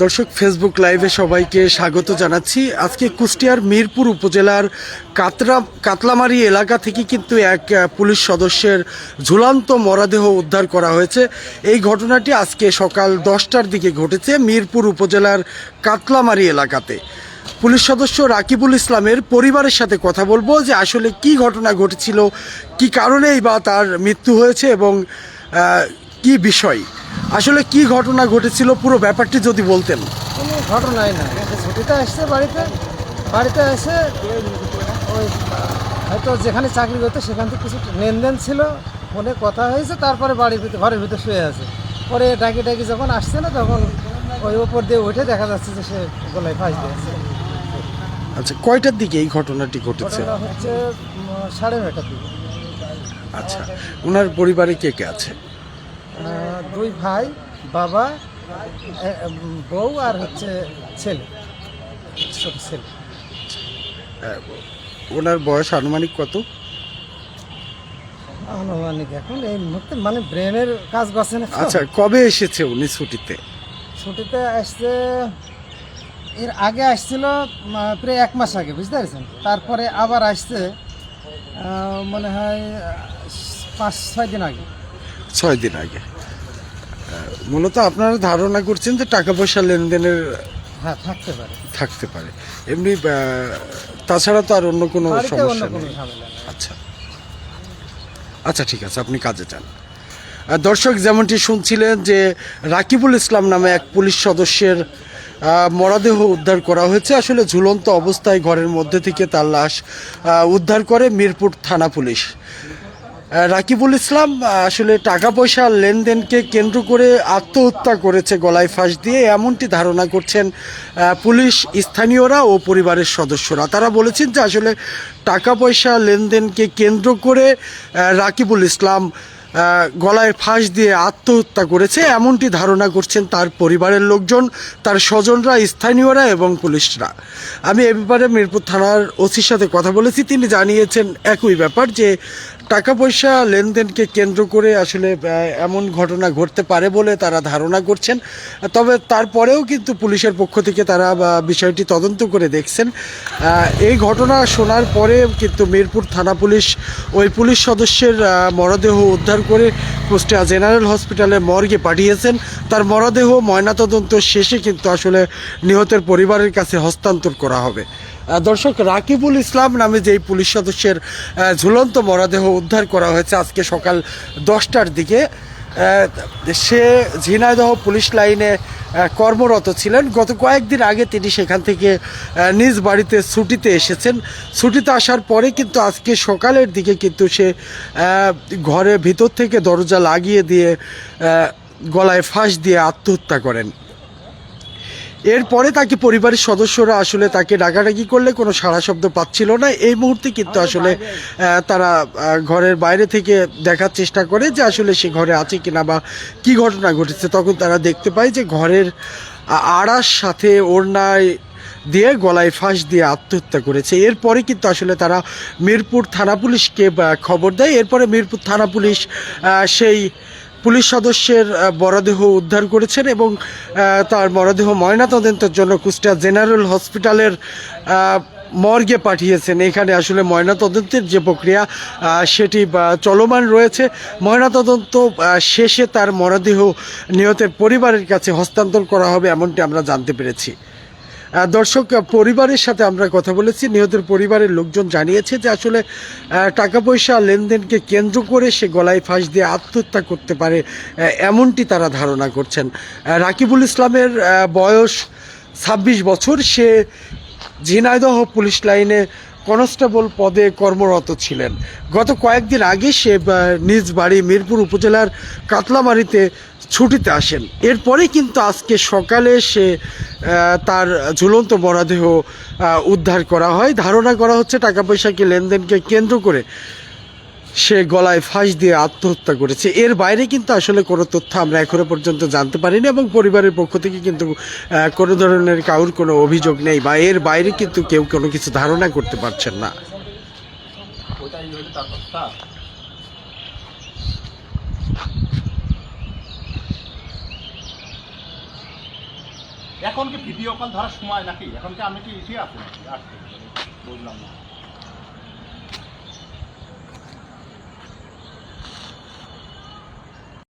দর্শক ফেসবুক লাইভে সবাইকে স্বাগত জানাচ্ছি। আজকে কুষ্টিয়ার মিরপুর উপজেলার কাতরা কাতলামারি এলাকা থেকে কিন্তু এক পুলিশ সদস্যের ঝুলন্ত মরাদেহ উদ্ধার করা হয়েছে। এই ঘটনাটি আজকে সকাল দশটার দিকে ঘটেছে মিরপুর উপজেলার কাতলামারি এলাকাতে। পুলিশ সদস্য রাকিবুল ইসলামের পরিবারের সাথে কথা বলব যে আসলে কি ঘটনা ঘটেছিল, কি কারণেই বা তার মৃত্যু হয়েছে এবং কি বিষয়। আসলে কি ঘটনা ঘটেছিল? পুরো ব্যাপারটি যদি বলতেন। কোনো ঘটনাই না। ছুটিতে আসছে বাড়িতে। বাড়িতে এসে ওই হয়তো যেখানে চাকরি করতো সেখান থেকে কিছু লেনদেন ছিল। ফোনে কথা হয়েছে তারপরে বাড়ির ভিতরে ঘরের ভিতরে শুয়ে আছে। পরে ডাকি ডাকি যখন আসছে না তখন ওই ওপর দিয়ে উঠে দেখা যাচ্ছে যে সে গলায় ফাঁস দিয়েছে আচ্ছা কয়টার দিকে এই ঘটনাটি ঘটেছে? হচ্ছে সাড়ে নয়টার দিকে। আচ্ছা ওনার পরিবারে কে কে আছে? দুই ভাই বাবা বউ আর হচ্ছে ছেলে ছোট ছেলে। ওনার বয়স আনুমানিক কত? আনুমানিক এখন এই মুহূর্তে মানে ব্রেনের কাজ করছে না আচ্ছা কবে এসেছে উনি ছুটিতে? ছুটিতে আসছে এর আগে আসছিল প্রায় এক মাস আগে বুঝতে পারছেন? তারপরে আবার আসছে মনে হয় পাঁচ ছয় দিন আগে। ছয় দিন আগে। মূলত আপনারা ধারণা করছেন যে টাকা পয়সা লেনদেনের হ্যাঁ থাকতে পারে। থাকতে পারে। এমনি তাছাড়া তো আর অন্য কোনো সমস্যা নেই। আচ্ছা। আচ্ছা ঠিক আছে আপনি কাজে যান। দর্শক যেমনটি শুনছিলেন যে রাকিবুল ইসলাম নামে এক পুলিশ সদস্যের মরদেহ উদ্ধার করা হয়েছে। আসলে ঝুলন্ত অবস্থায় ঘরের মধ্যে থেকে তার লাশ উদ্ধার করে মিরপুর থানা পুলিশ। রাকিবুল ইসলাম আসলে টাকা পয়সা লেনদেনকে কেন্দ্র করে আত্মহত্যা করেছে গলায় ফাঁস দিয়ে, এমনটি ধারণা করছেন পুলিশ স্থানীয়রা ও পরিবারের সদস্যরা। তারা বলেছেন যে আসলে টাকা পয়সা লেনদেনকে কেন্দ্র করে রাকিবুল ইসলাম গলায় ফাঁস দিয়ে আত্মহত্যা করেছে, এমনটি ধারণা করছেন তার পরিবারের লোকজন, তার স্বজনরা, স্থানীয়রা এবং পুলিশরা। আমি এ ব্যাপারে মিরপুর থানার ওসির সাথে কথা বলেছি, তিনি জানিয়েছেন একই ব্যাপার যে টাকা পয়সা লেনদেনকে কেন্দ্র করে আসলে এমন ঘটনা ঘটতে পারে বলে তারা ধারণা করছেন। তবে তারপরেও কিন্তু পুলিশের পক্ষ থেকে তারা বিষয়টি তদন্ত করে দেখছেন। এই ঘটনা শোনার পরে কিন্তু মিরপুর থানা পুলিশ ওই পুলিশ সদস্যের মরদেহ উদ্ধার করে কুষ্টিয়া জেনারেল হসপিটালে মর্গে পাঠিয়েছেন। তার মরদেহ ময়নাতদন্ত শেষে কিন্তু আসলে নিহতের পরিবারের কাছে হস্তান্তর করা হবে। দর্শক, রাকিবুল ইসলাম নামে যেই পুলিশ সদস্যের ঝুলন্ত মরদেহ উদ্ধার করা হয়েছে আজকে সকাল দশটার দিকে। সে ঝিনাইদহ পুলিশ লাইনে কর্মরত ছিলেন। গত কয়েকদিন আগে তিনি সেখান থেকে নিজ বাড়িতে ছুটিতে এসেছেন। ছুটিতে আসার পরে কিন্তু আজকে সকালের দিকে কিন্তু সে ঘরে ভিতর থেকে দরজা লাগিয়ে দিয়ে গলায় ফাঁস দিয়ে আত্মহত্যা করেন। এরপরে তাকে পরিবারের সদস্যরা আসলে তাকে ডাকাডাকি করলে কোনো সাড়া শব্দ পাচ্ছিল না। এই মুহূর্তে কিন্তু আসলে তারা ঘরের বাইরে থেকে দেখার চেষ্টা করে যে আসলে সে ঘরে আছে কিনা বা কি ঘটনা ঘটেছে। তখন তারা দেখতে পায় যে ঘরের আড়ার সাথে ওড়নায় দিয়ে গলায় ফাঁস দিয়ে আত্মহত্যা করেছে। এরপরে কিন্তু আসলে তারা মিরপুর থানা পুলিশকে খবর দেয়। এরপরে মিরপুর থানা পুলিশ সেই পুলিশ সদস্যের মরদেহ উদ্ধার করেছেন এবং তার মরদেহ ময়নাতদন্তের জন্য কুষ্টিয়া জেনারেল হসপিটালের মর্গে পাঠিয়েছেন। এখানে আসলে ময়নাতদন্তের যে প্রক্রিয়া সেটি চলমান রয়েছে। ময়নাতদন্ত শেষে তার মরদেহ নিহতের পরিবারের কাছে হস্তান্তর করা হবে, এমনটি আমরা জানতে পেরেছি। দর্শক পরিবারের সাথে আমরা কথা বলেছি। নিহতের পরিবারের লোকজন জানিয়েছে যে আসলে টাকা পয়সা লেনদেনকে কেন্দ্র করে সে গলায় ফাঁস দিয়ে আত্মহত্যা করতে পারে এমনটি তারা ধারণা করছেন। রাকিবুল ইসলামের বয়স ছাব্বিশ বছর। সে ঝিনাইদহ পুলিশ লাইনে কনস্টেবল পদে কর্মরত ছিলেন। গত কয়েকদিন আগে সে নিজ বাড়ি মিরপুর উপজেলার কাতলামারিতে ছুটিতে আসেন। এরপরে কিন্তু আজকে সকালে সে তার ঝুলন্ত মরদেহ উদ্ধার করা হয়। ধারণা করা হচ্ছে টাকা পয়সাকে লেনদেনকে কেন্দ্র করে সে গলায় ফাঁস দিয়ে আত্মহত্যা করেছে। এর বাইরে কিন্তু আসলে কোনো তথ্য আমরা এখনও পর্যন্ত জানতে পারিনি এবং পরিবারের পক্ষ থেকে কিন্তু কোনো ধরনের কারোর কোনো অভিযোগ নেই বা এর বাইরে কিন্তু কেউ কোনো কিছু ধারণা করতে পারছেন না। এখন কি ভিডিও কল ধরার সময় নাকি? এখন কি আমি কি ইসে আছি আসছি বুঝলাম না।